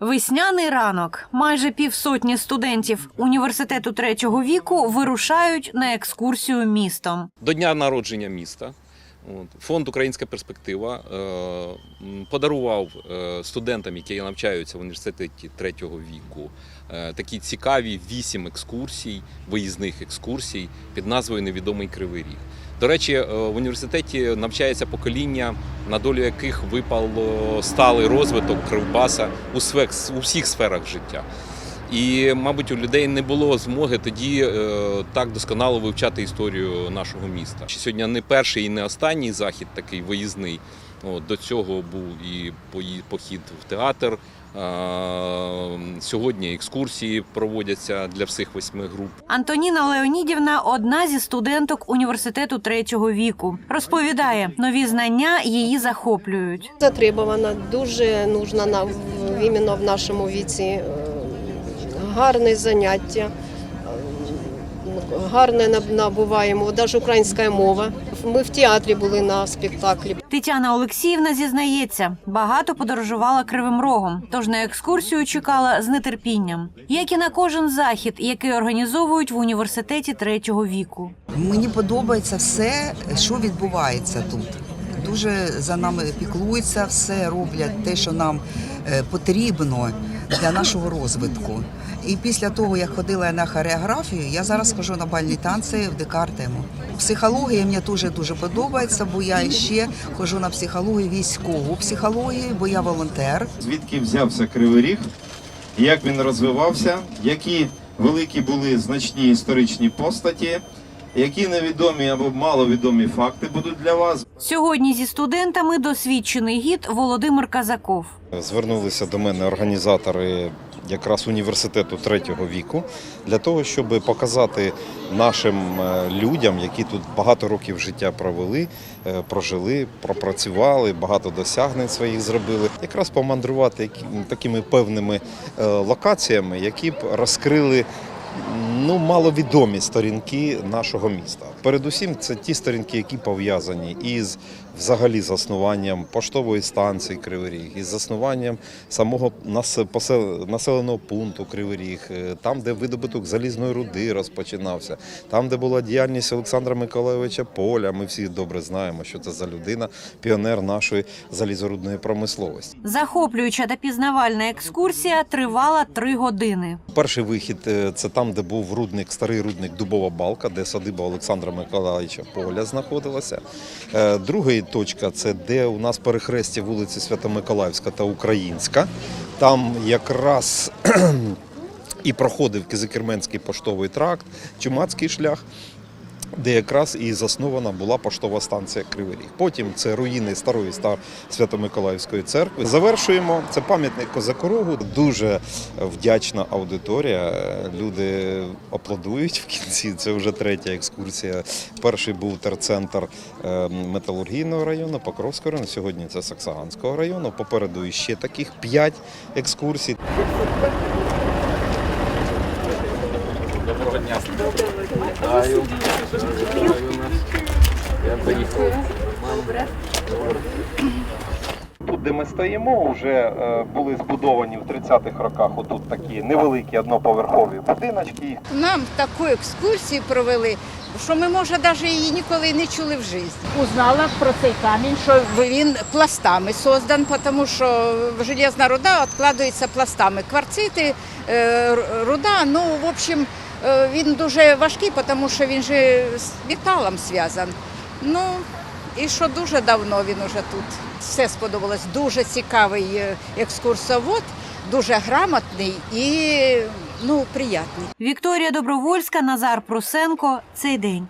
Весняний ранок. Майже півсотні студентів університету третього віку вирушають на екскурсію містом. До дня народження міста. Фонд Українська перспектива е, подарував е, студентам, які навчаються в університеті третього віку, е, такі цікаві вісім екскурсій, виїзних екскурсій під назвою Невідомий Кривий Ріг. До речі, в університеті навчається покоління, на долю яких випав е, сталий розвиток Кривбаса у всіх сферах життя. І, мабуть, у людей не було змоги тоді е, так досконало вивчати історію нашого міста. Сьогодні не перший і не останній захід такий виїзний. До цього був і похід в театр. Е, сьогодні екскурсії проводяться для всіх восьми груп. Антоніна Леонідівна одна зі студенток університету третього віку. Розповідає, нові знання її захоплюють. Затребувана, дуже нужна нам іменно в нашому віці. Гарне заняття, гарне набуваємо, навіть українська мова. Ми в театрі були на спектаклі. Тетяна Олексіївна зізнається, багато подорожувала кривим рогом, тож на екскурсію чекала з нетерпінням, як і на кожен захід, який організовують в університеті третього віку. Мені подобається все, що відбувається тут. Дуже за нами піклуються, все роблять те, що нам е, потрібно для нашого розвитку. І після того, як ходила на хореографію, я зараз хожу на бальні танці в Декартему. Психологія мені дуже дуже подобається, бо я ще ходжу на психологію, військову психологію, бо я волонтер. звідки взявся Кривий Ріг, як він розвивався, які великі були значні історичні постаті, які невідомі або маловідомі факти будуть для вас. Сьогодні зі студентами досвідчений гід Володимир Казаков. Звернулися до мене організатори якраз університету третього віку для того, щоб показати нашим е, людям, які тут багато років життя провели, е, прожили, пропрацювали, багато досягнень своїх зробили, якраз помандрувати такими певними е, локаціями, які б розкрили. Ну, маловідомі сторінки нашого міста. Передусім, це ті сторінки, які пов'язані із взагалі заснуванням поштової станції Кривий Ріг, із заснуванням самого населеного пункту Кривий Ріг, е, там, де видобуток залізної руди розпочинався, там, де була діяльність Олександра Миколайовича Поля. Ми всі добре знаємо, що це за людина, піонер нашої залізорудної промисловості. Захоплююча та пізнавальна екскурсія тривала три години. Перший вихід е, це там, де був рудник, старий рудник Дубова балка, де садиба Олександра Миколаївича Поля знаходилася. Е, Другий точка це де у нас перехрестя вулиці Свято-Миколаївська та Українська. Там якраз і проходив Кизикерменський поштовий тракт, Чумацький шлях. Де якраз і заснована була поштова станція Кривий Ріг. Потім це руїни старої ста Свято-Миколаївської церкви. Завершуємо це пам'ятник Козакорогу. Дуже вдячна аудиторія. Люди аплодують в кінці. Це вже третя екскурсія. Перший був терцентр е, металургійного району, Покровського району. Сьогодні це Саксаганського району. Попереду ще таких п'ять екскурсій. Дня. Вітаю. Вітаю нас. Я приїхав. Тут, де ми стоїмо, вже е, були збудовані в 30-х роках отут такі невеликі одноповерхові будиночки. Нам таку екскурсію провели, що ми, може, навіть її ніколи не чули в житті. Узнала про цей камінь, що він пластами создан, тому що железна руда відкладається пластами. Кварцити, е, руда, ну, в общем, він дуже важкий, тому що він же з металом зв'язан. Ну, і що дуже давно він уже тут. Все сподобалось. Дуже цікавий е, екскурсовод, дуже грамотний і ну, приятний. Вікторія Добровольська, Назар Прусенко. Цей день.